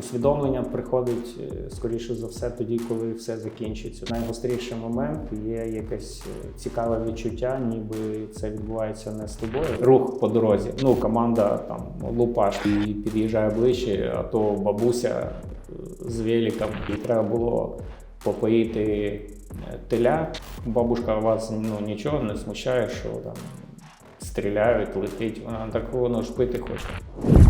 усвідомлення приходить е, скоріше за все тоді, коли все закінчиться. Найгостріший момент є якесь е, цікаве відчуття, ніби це відбувається не з тобою. Рух по дорозі. Ну, команда там лупаш і під'їжджає ближче, а то бабуся е, з великом, і треба було попоїти теля. Бабушка вас ну, нічого не смущає, що там стріляють, летить. Вона так воно ж пити хоче.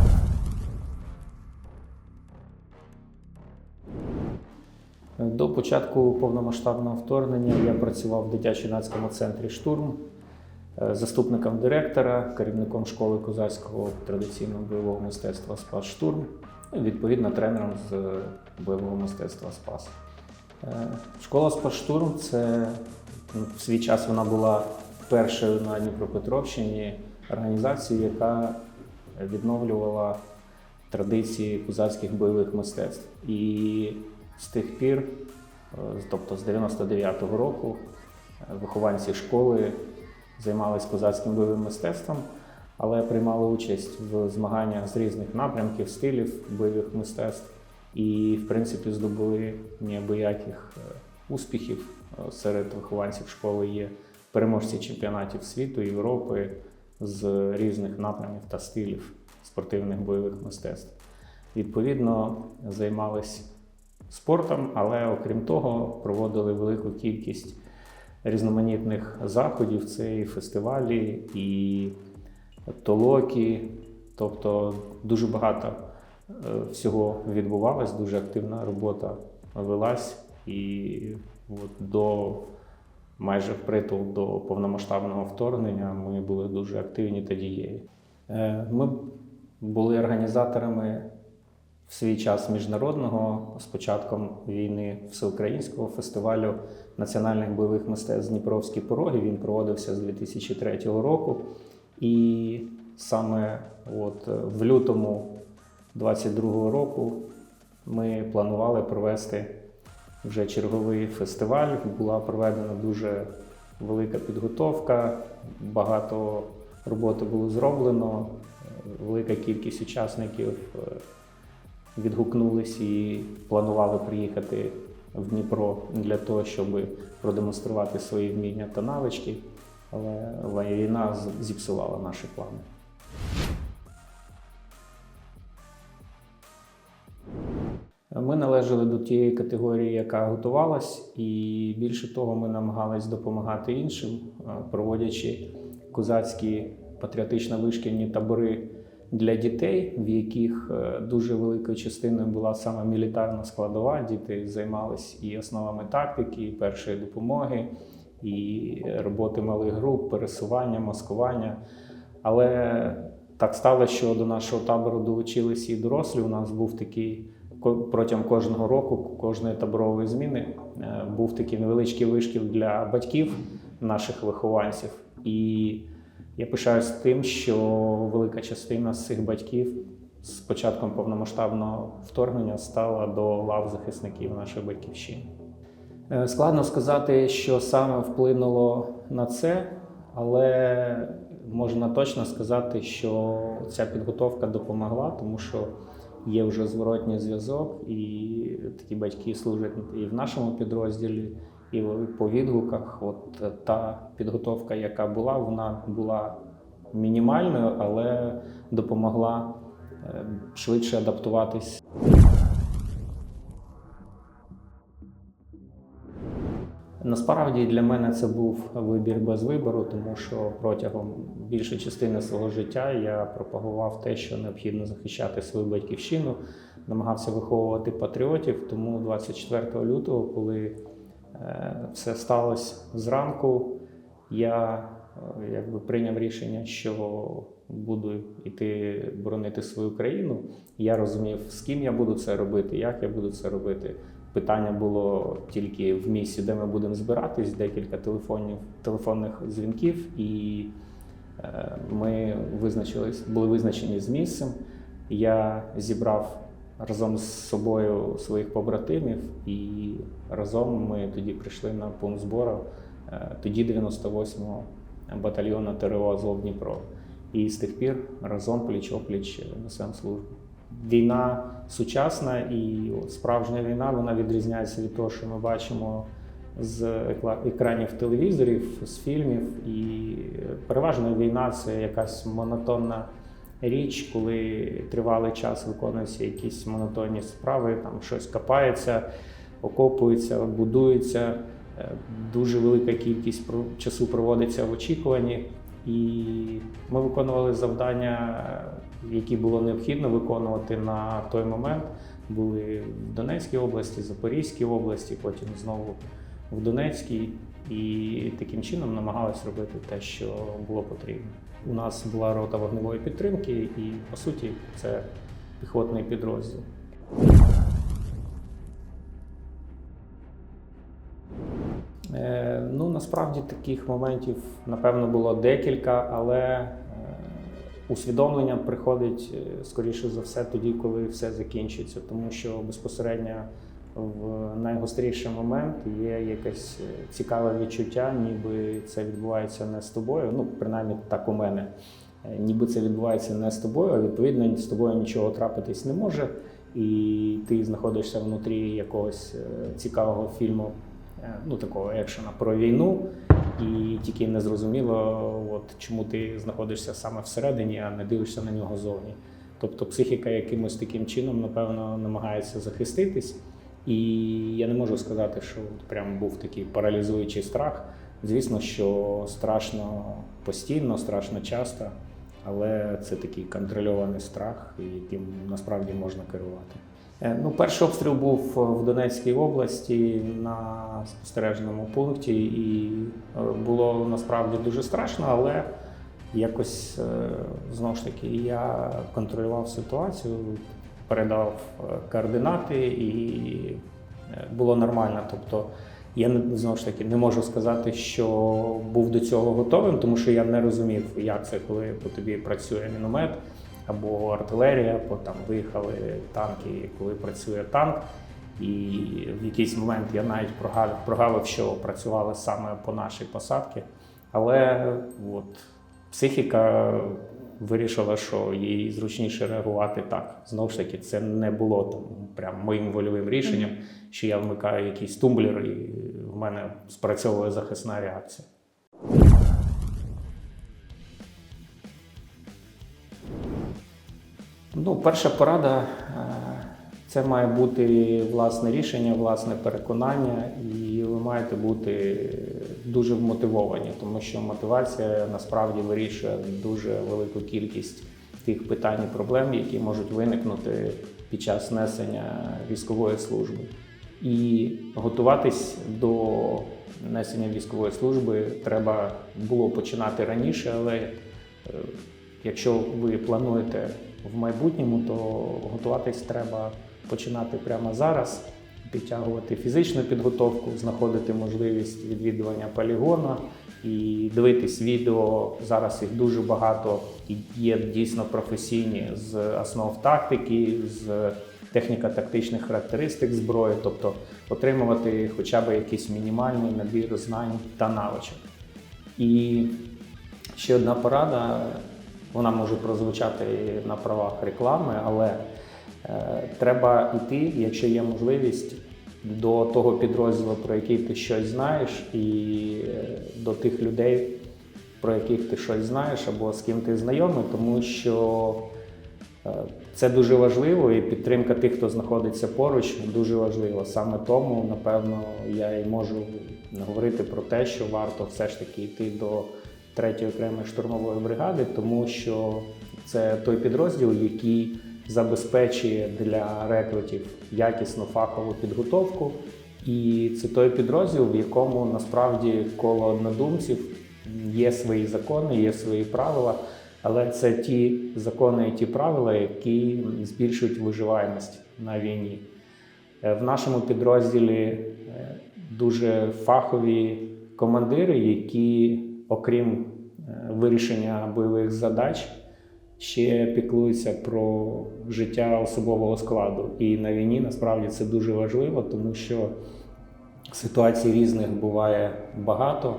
До початку повномасштабного вторгнення я працював в дитячо-юнацькому центрі штурм, е, заступником директора, керівником школи козацького традиційного бойового мистецтва Спас Штурм, відповідно тренером з бойового мистецтва Спас. Е, Школа Спас Штурм це ну, в свій час вона була першою на Дніпропетровщині організацією, яка відновлювала традиції козацьких бойових мистецтв. І з тих пір, е, тобто з 99-го року, е, вихованці школи займалися козацьким бойовим мистецтвом, але приймали участь в змаганнях з різних напрямків, стилів бойових мистецтв і, в принципі, здобули неабияких е, успіхів серед вихованців школи. Є переможці чемпіонатів світу, Європи з різних напрямів та стилів спортивних бойових мистецтв. Відповідно, займалися спортом, але окрім того, проводили велику кількість різноманітних заходів. Це і фестивалі, і толоки. Тобто дуже багато е, всього відбувалось, дуже активна робота велась. І от до майже впритул до повномасштабного вторгнення ми були дуже активні та дієві. Е, Ми були організаторами в свій час міжнародного з початком війни всеукраїнського фестивалю національних бойових мистецтв Дніпровські пороги. Він проводився з 2003 року. І саме от в лютому 2022 року ми планували провести вже черговий фестиваль. Була проведена дуже велика підготовка, багато роботи було зроблено, велика кількість учасників е, відгукнулись і планували приїхати в Дніпро для того, щоб продемонструвати свої вміння та навички. Але війна зіпсувала наші плани. Ми належали до тієї категорії, яка готувалась, і більше того, ми намагались допомагати іншим, проводячи козацькі патріотично-вишкільні табори для дітей, в яких е, дуже великою частиною була саме мілітарна складова. Діти займалися і основами тактики, і першої допомоги, і роботи малих груп, пересування, маскування. Але так сталося, що до нашого табору долучилися і дорослі. У нас був такий протягом кожного року, кожної таборової зміни, е, був такий невеличкий вишкіл для батьків наших вихованців. І я пишаюсь тим, що велика частина з цих батьків з початком повномасштабного вторгнення стала до лав захисників нашої батьківщини. Е, Складно сказати, що саме вплинуло на це, але можна точно сказати, що ця підготовка допомогла, тому що є вже зворотній зв'язок, і такі батьки служать і в нашому підрозділі, і по відгуках. От е, та підготовка, яка була, вона була мінімальною, але допомогла е, швидше адаптуватись Насправді для мене це був вибір без вибору, тому що протягом більшої частини свого життя я пропагував те, що необхідно захищати свою батьківщину, намагався виховувати патріотів. Тому 24 лютого, коли все сталося зранку, я е, якби прийняв рішення, що буду йти боронити свою країну. Я розумів, з ким я буду це робити, як я буду це робити. Питання було тільки в місці, де ми будемо збиратись, декілька телефонів, телефонних дзвінків, і е, ми визначились, були визначені з місцем. Я зібрав разом з собою своїх побратимів, і разом ми тоді прийшли на пункт збору е, тоді 98-го батальйону ТРО Азов Дніпро. І з тих пір разом пліч-опліч несемо службу. війна сучасна і справжня війна вона відрізняється від того, що ми бачимо з екранів телевізорів, з фільмів. І переважно війна це якась монотонна річ, коли тривалий час виконуються якісь монотонні справи, там щось копається, окопується, будується. Е, Дуже велика кількість часу проводиться в очікуванні. І ми виконували завдання, які було необхідно виконувати на той момент. Були в Донецькій області, Запорізькій області, потім знову в Донецькій. І таким чином намагалися робити те, що було потрібно. У нас була рота вогневої підтримки, і по суті це піхотний підрозділ. Е, Ну, насправді таких моментів, напевно, було декілька, але е, усвідомлення приходить е, скоріше за все тоді, коли все закінчиться, тому що безпосередньо в найгостріший момент є якесь е, цікаве відчуття, ніби це відбувається не з тобою. Ну, принаймні так у мене. Е, Ніби це відбувається не з тобою, а відповідно з тобою нічого трапитись не може, і ти знаходишся внутрі якогось е, цікавого фільму, ну такого екшена про війну, і тільки не зрозуміло, от чому ти знаходишся саме всередині, а не дивишся на нього зовні. Тобто психіка якимось таким чином, напевно, намагається захиститись. І я не можу сказати, що прям був такий паралізуючий страх. Звісно, що страшно постійно, страшно часто, але це такий контрольований страх, яким насправді можна керувати. Е, Ну, перший обстріл був в Донецькій області на спостережному пункті, і е, було насправді дуже страшно, але якось е, знову ж таки я контролював ситуацію, передав е, координати і е, було нормально. Тобто я знову ж таки не можу сказати, що був до цього готовим, тому що я не розумів, як це, коли по тобі працює міномет або артилерія, або там виїхали танки, коли працює танк. І в якийсь момент я навіть прогавив, прогавив, що працювали саме по нашій посадці. Але от, психіка вирішила, що їй зручніше реагувати так. Знову ж таки, це не було там прям моїм вольовим рішенням, що я вмикаю якийсь тумблер і в мене спрацьовує захисна реакція. Ну, перша порада е, це має бути власне рішення, власне переконання, і ви маєте бути дуже вмотивовані, тому що мотивація насправді вирішує дуже велику кількість тих питань і проблем, які можуть виникнути під час несення військової служби. І готуватись до несення військової служби треба було починати раніше, але е, якщо ви плануєте в майбутньому, то готуватись треба починати прямо зараз, підтягувати фізичну підготовку, знаходити можливість відвідування полігона і дивитись відео. Зараз їх дуже багато і є дійсно професійні з основ тактики, з техніко-тактичних характеристик зброї, тобто отримувати хоча б якийсь мінімальний набір знань та навичок. І ще одна порада, вона може прозвучати на правах реклами, але е, треба йти, якщо є можливість, до того підрозділу, про який ти щось знаєш, і е, до тих людей, про яких ти щось знаєш, або з ким ти знайомий, тому що е, це дуже важливо, і підтримка тих, хто знаходиться поруч, дуже важлива. Саме тому, напевно, я і можу говорити про те, що варто все ж таки йти до третьої окремої штурмової бригади, тому що це той підрозділ, який забезпечує для рекрутів якісну фахову підготовку. І це той підрозділ, в якому насправді коло однодумців є свої закони, є свої правила, але це ті закони і ті правила, які збільшують виживаємість на війні. Е, В нашому підрозділі е, дуже фахові командири, які, окрім е, вирішення бойових задач, ще піклуються про життя особового складу. І на війні насправді це дуже важливо, тому що ситуацій різних буває багато,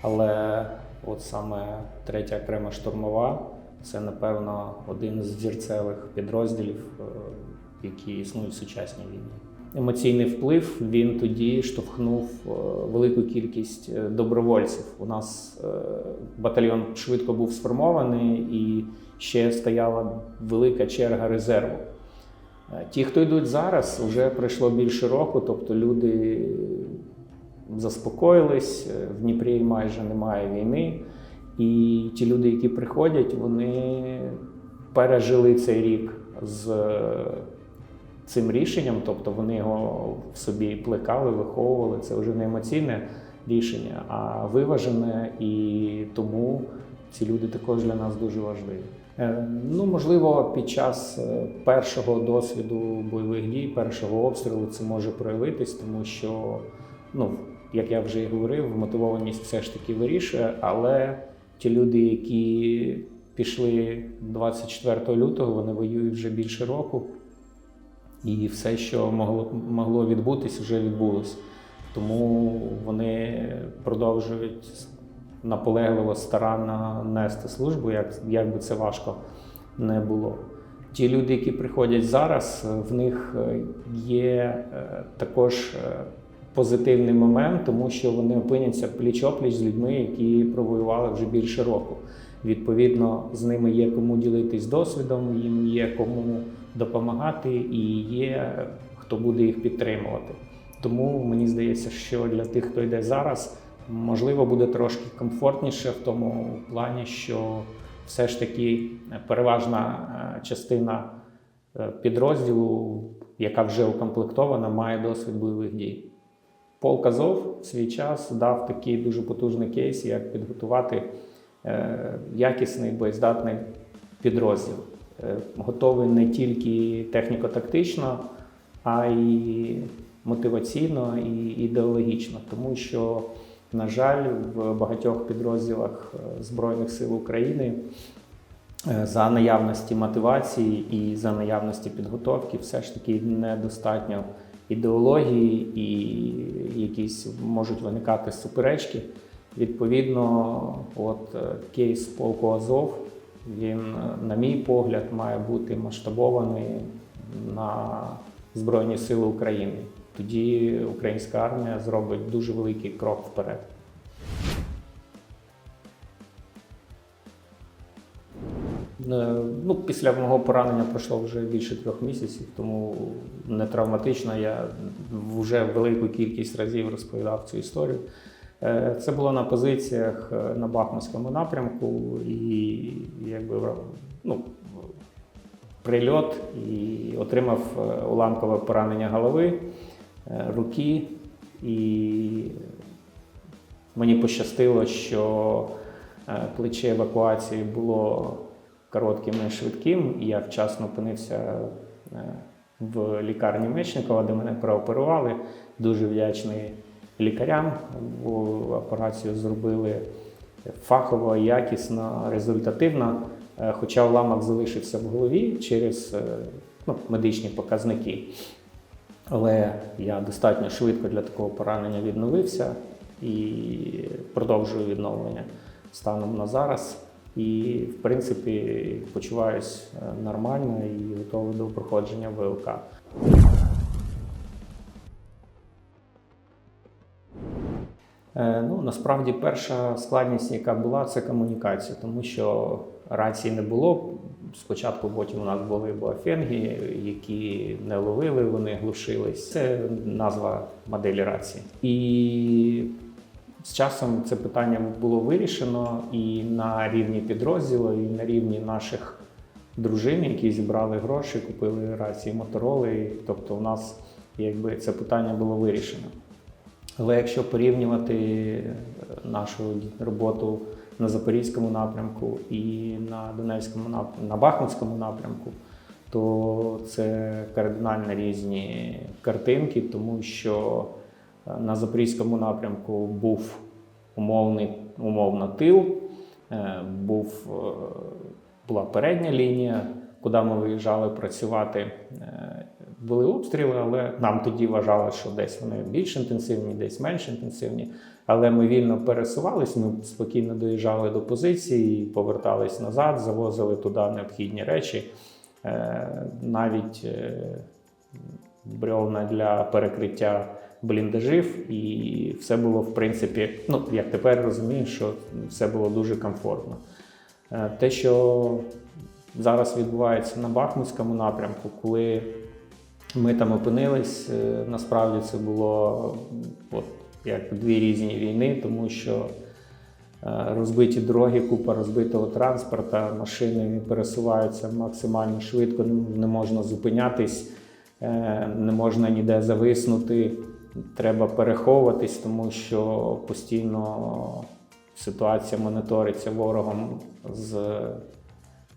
але от саме третя окрема штурмова Це, напевно, один з зірцевих підрозділів, е, які існують в сучасній війні. Емоційний вплив він тоді штовхнув е, велику кількість е, добровольців. У нас е, батальйон швидко був сформований і ще стояла велика черга резерву. Ті, хто йдуть зараз, вже пройшло більше року, тобто люди заспокоїлись, в Дніпрі майже немає війни. І ті люди, які приходять, вони пережили цей рік з цим рішенням, тобто вони його в собі плекали, виховували. Це вже не емоційне рішення, а виважене, і тому ці люди також для нас дуже важливі. Е, Ну, можливо, під час е, першого досвіду бойових дій, першого обстрілу це може проявитись, тому що, ну, як я вже і говорив, мотивованість все ж таки вирішує, але ті люди, які пішли 24 лютого, вони воюють вже більше року, і все, що могло, могло відбутись, вже відбулось. Тому вони продовжують наполегливо, старанно нести службу, як, як би це важко не було. Ті люди, які приходять зараз, в них е, є е, також е, позитивний момент, тому що вони опиняться пліч-опліч з людьми, які провоювали вже більше року. Відповідно, з ними є кому ділитись досвідом, їм є кому допомагати, і є хто буде їх підтримувати. Тому мені здається, що для тих, хто йде зараз, можливо, буде трошки комфортніше в тому плані, що все ж таки переважна е, частина е, підрозділу, яка вже укомплектована, має досвід бойових дій. Полк Азов в свій час дав такий дуже потужний кейс, як підготувати е, якісний боєздатний підрозділ, готовий не тільки техніко-тактично, а й мотиваційно і ідеологічно, тому що, на жаль, в багатьох підрозділах е, Збройних сил України е, за наявності мотивації і за наявності підготовки все ж таки недостатньо ідеології і якісь можуть виникати суперечки. Відповідно, от е, кейс полку Азов, він, на мій погляд, має бути масштабований на Збройні Сили України. Тоді українська армія зробить дуже великий крок вперед. Е, Ну, після мого поранення пройшло вже більше трьох місяців, тому не травматично. Я вже велику кількість разів розповідав цю історію. Е, Це було на позиціях е, на Бахмутському напрямку, і якби ну, прильот і отримав е, уламкове поранення голови, руки, і мені пощастило, що плече евакуації було коротким і швидким, і я вчасно опинився в лікарні Мечникова, де мене прооперували. Дуже вдячний лікарям. Операцію зробили фахово, якісно, результативно. Е, Хоча уламок залишився в голові через е, ну, медичні показники. Але я достатньо швидко для такого поранення відновився і продовжую відновлення станом на зараз. І, в принципі, почуваюсь е, нормально і готовий до проходження ВЛК. Ну, насправді, перша складність, яка була, це комунікація, тому що рації не було. Спочатку потім у нас були боафенги, які не ловили, вони глушились. Це назва моделі рації. І з часом це питання було вирішено і на рівні підрозділу, і на рівні наших дружин, які зібрали гроші, купили рації мотороли. Тобто, у нас якби це питання було вирішено. Але якщо порівнювати нашу роботу на Запорізькому напрямку і на Донецькому напрямку, на Бахмутському напрямку, то це кардинально різні картинки, тому що е, на Запорізькому напрямку був умовний, умовно тил, е, був, е, була передня лінія, куди ми виїжджали працювати. Були обстріли, але нам тоді вважали, що десь вони більш інтенсивні, десь менш інтенсивні. Але ми вільно пересувались, ми спокійно доїжджали до позиції, повертались назад, завозили туди необхідні речі. Е, Навіть е, бревна для перекриття бліндажів, і все було в принципі, ну як тепер розумію, що все було дуже комфортно. Е, Те, що зараз відбувається на Бахмутському напрямку, коли ми там опинились, е, насправді це було от, як дві різні війни, тому що е, розбиті дороги, купа розбитого транспорта, машини пересуваються максимально швидко, не- не можна зупинятись, е, не можна ніде зависнути. Треба переховуватись, тому що постійно ситуація моніториться ворогом з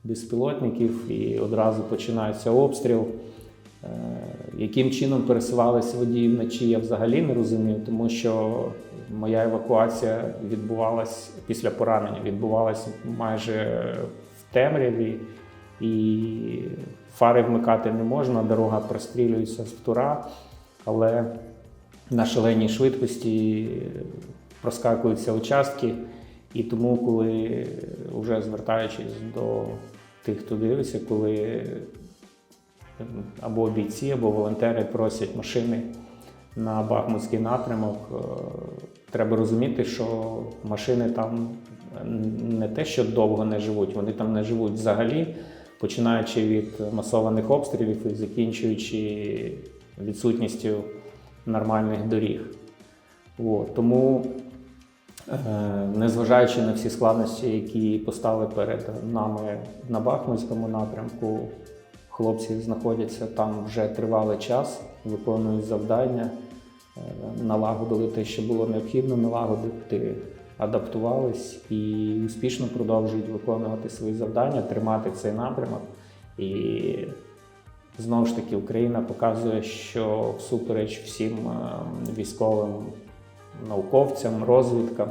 безпілотників і одразу починається обстріл. Е, Яким чином пересувалися водії вночі, я взагалі не розумію, тому що моя евакуація відбувалась після поранення, відбувалась майже в темряві, і фари вмикати не можна, дорога прострілюється з тура, але на шаленій швидкості проскакуються участки. І тому, коли вже звертаючись до тих, хто дивиться, коли або бійці, або волонтери просять машини на Бахмутський напрямок, е, треба розуміти, що машини там не те, що довго не живуть, вони там не живуть взагалі, починаючи від масованих обстрілів і закінчуючи відсутністю нормальних доріг. От, тому, е, незважаючи на всі складності, які постали перед нами на Бахмутському напрямку, хлопці знаходяться там вже тривалий час, виконують завдання, е, налагодили те, що було необхідно налагодити, адаптувались і успішно продовжують виконувати свої завдання, тримати цей напрямок. І Знову ж таки, Україна показує, що всупереч всім е, військовим науковцям, розвідкам,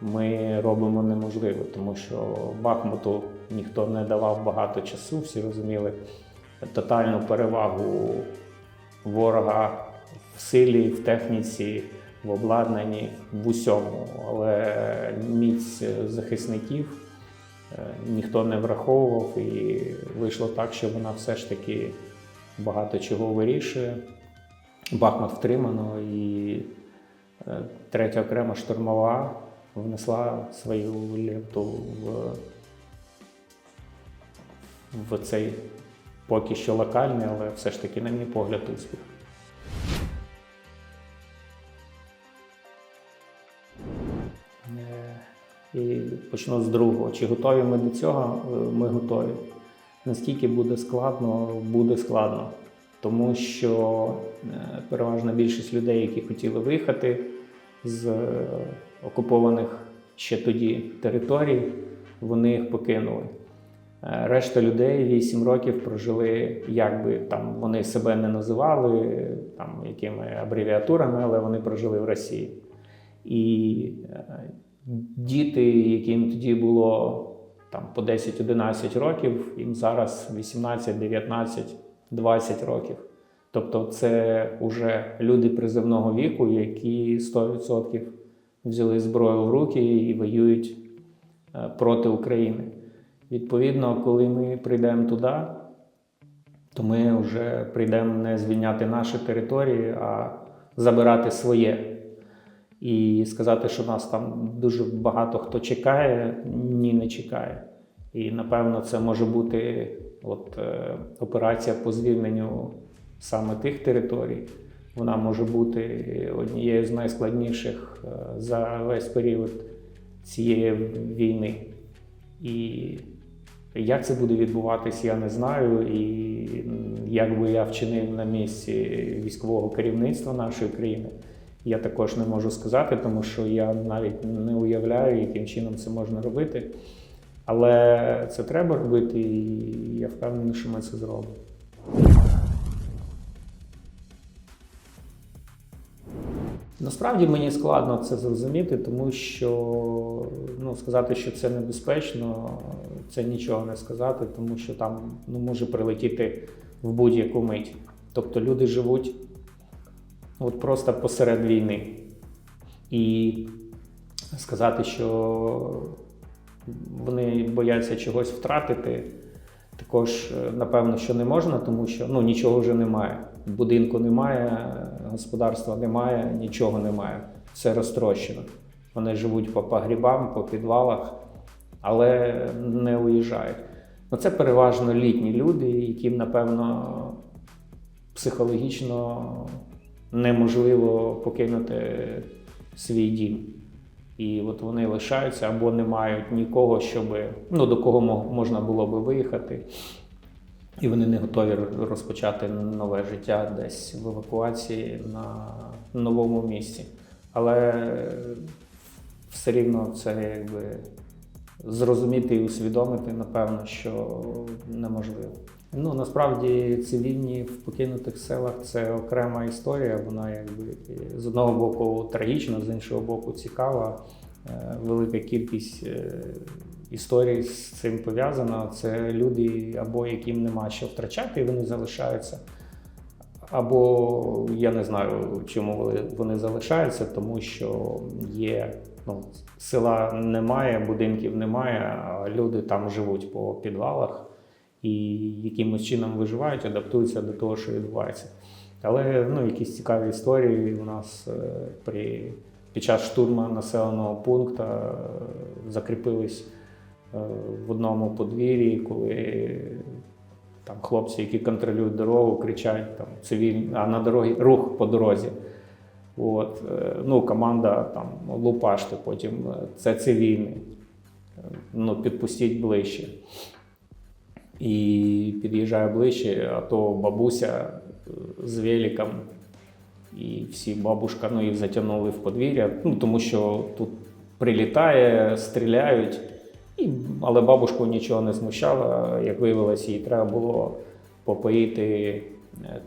ми робимо неможливе, тому що Бахмуту ніхто не давав багато часу, всі розуміли тотальну перевагу ворога в силі, в техніці, в обладнанні, в усьому. Але міць захисників е, ніхто не враховував, і вийшло так, що вона все ж таки багато чого вирішує. Бахмут втримано, і е, третя окрема штурмова внесла свою лепту в, в цей поки що локальний, але все ж таки, на мій погляд, успіх. Е, І почну з другого. Чи готові ми до цього? Е, Ми готові. Наскільки буде складно, буде складно. Тому що е, переважна більшість людей, які хотіли виїхати з окупованих ще тоді територій, вони їх покинули. Е, Решта людей 8 років прожили, як би там вони себе не називали, там якими абревіатурами, але вони прожили в Росії. І е, діти, яким тоді було там по 10-11 років, їм зараз 18, 19, 20 років. Тобто це вже люди призовного віку, які 100% взяли зброю в руки і воюють е, проти України. Відповідно, коли ми прийдемо туди, то ми вже прийдемо не звільняти наші території, а забирати своє. І сказати, що нас там дуже багато хто чекає, ні, не чекає. І напевно це може бути от, е, операція по звільненню саме тих територій. Вона може бути однією з найскладніших е, за весь період цієї війни. І як це буде відбуватись, я не знаю. І як би я вчинив на місці військового керівництва нашої країни, я також не можу сказати, тому що я навіть не уявляю, яким чином це можна робити. Але це треба робити, і я впевнений, що ми це зробимо. Насправді мені складно це зрозуміти, тому що ну, сказати, що це небезпечно, це нічого не сказати, тому що там ну, може прилетіти в будь-яку мить. Тобто люди живуть от просто посеред війни. І сказати, що вони бояться чогось втратити, також е, напевно, що не можна, тому що ну, нічого вже немає. Будинку немає, господарства немає, нічого немає. Все розтрощено. Вони живуть по погрібам, по підвалах, але не уїжджають. Ну, це переважно літні люди, яким, напевно, психологічно неможливо покинути свій дім. І от вони лишаються або не мають нікого, щоб ну, до кого можна було би виїхати. І вони не готові розпочати нове життя десь в евакуації на новому місці. Але все рівно це якби зрозуміти і усвідомити, напевно, що неможливо. Ну насправді цивільні в покинутих селах це окрема історія. Вона якби з одного боку трагічна, з іншого боку, цікава. Е, Велика кількість е, історій з цим пов'язана. Це люди, або яким нема що втрачати, і вони залишаються. Або я не знаю, чому вони- вони залишаються, тому що є ну, села немає, будинків немає, люди там живуть по підвалах і якимось чином виживають, адаптуються до того, що відбувається. Але ну, якісь цікаві історії у нас е, при, під час штурму населеного пункту е, закріпились е, в одному подвір'ї, коли там хлопці, які контролюють дорогу, кричать там цивільні, а на дорогі рух по дорозі. От, е, ну, команда там лупаште, потім е, це цивільний. Е, Ну, підпустіть ближче. І під'їжджає ближче, а то бабуся з великом, і всі бабушка ну, їх затягнули в подвір'я, ну, тому що тут прилітає, стріляють. І, але бабушку нічого не смущало. Як виявилось, їй треба було попоїти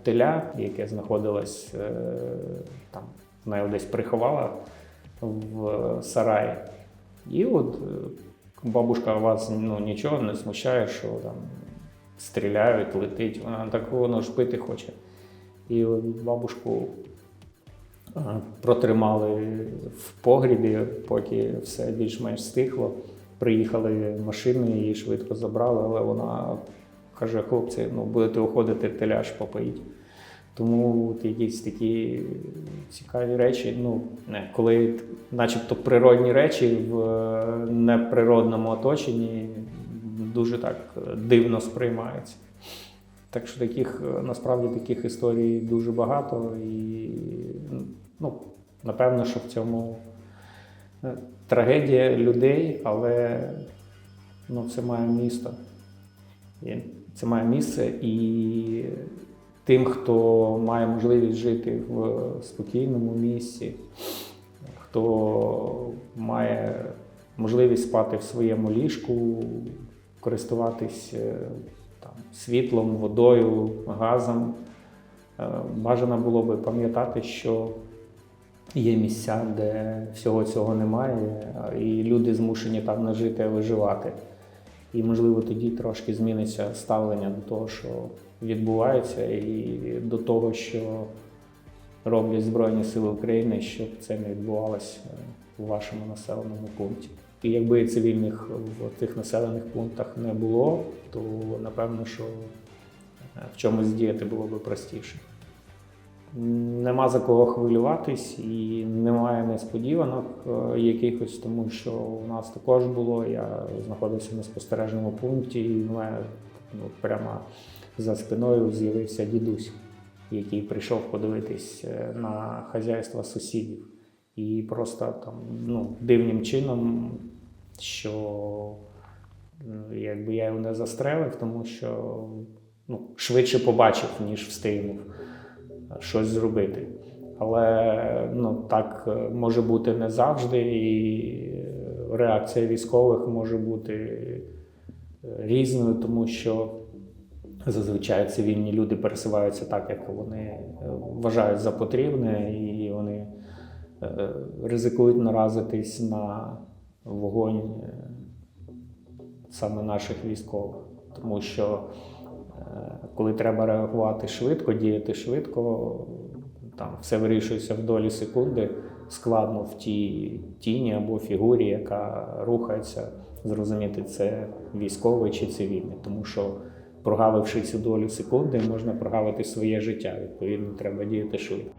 теля, яке знаходилось е, там, вона його десь приховала в сараї. І от е, бабушка вас ну, нічого не смущає, що там стріляють, летить. Вона так воно ж пити хоче. І от бабушку е, протримали в погрібі, поки все більш-менш стихло. Приїхали машини, її швидко забрали, але вона каже: хлопці, ну будете уходити, теляж попоїть. Тому от якісь такі цікаві речі, ну, не, коли начебто природні речі в е, неприродному оточенні дуже так дивно сприймаються. Так що таких е, насправді таких історій дуже багато, і ну, напевно, що в цьому е, трагедія людей, але ну, це має місто. І Це має місце і тим, хто має можливість жити в спокійному місці, хто має можливість спати в своєму ліжку, користуватись е, там, світлом, водою, газом. Е, Бажано було би пам'ятати, що є місця, де всього цього немає, і люди змушені там не жити, а виживати. І, можливо, тоді трошки зміниться ставлення до того, що відбувається, і до того, що роблять Збройні Сили України, щоб це не відбувалося у вашому населеному пункті. І якби цивільних в тих населених пунктах не було, то напевно, що е, в чомусь діяти було би простіше. Нема за кого хвилюватись і немає несподіванок е, якихось, тому що у нас також було. Я знаходився на спостережному пункті, і в мене ну, прямо за спиною з'явився дідусь, який прийшов подивитись е, на хазяйство сусідів. І просто там ну, дивним чином, що якби я його не застрелив, тому що ну, швидше побачив, ніж встигнув щось зробити. Але ну, так е, може бути не завжди, і реакція військових може бути е, різною, тому що зазвичай цивільні люди пересуваються так, як вони е, вважають за потрібне, і вони ризикують наразитись на вогонь саме наших військових, тому що Коли треба реагувати швидко, діяти швидко, там все вирішується в долі секунди, складно в тій тіні або фігурі, яка рухається, зрозуміти, це військовий чи цивільний, тому що прогавивши цю долю секунди, можна прогавити своє життя. Відповідно, треба діяти швидко.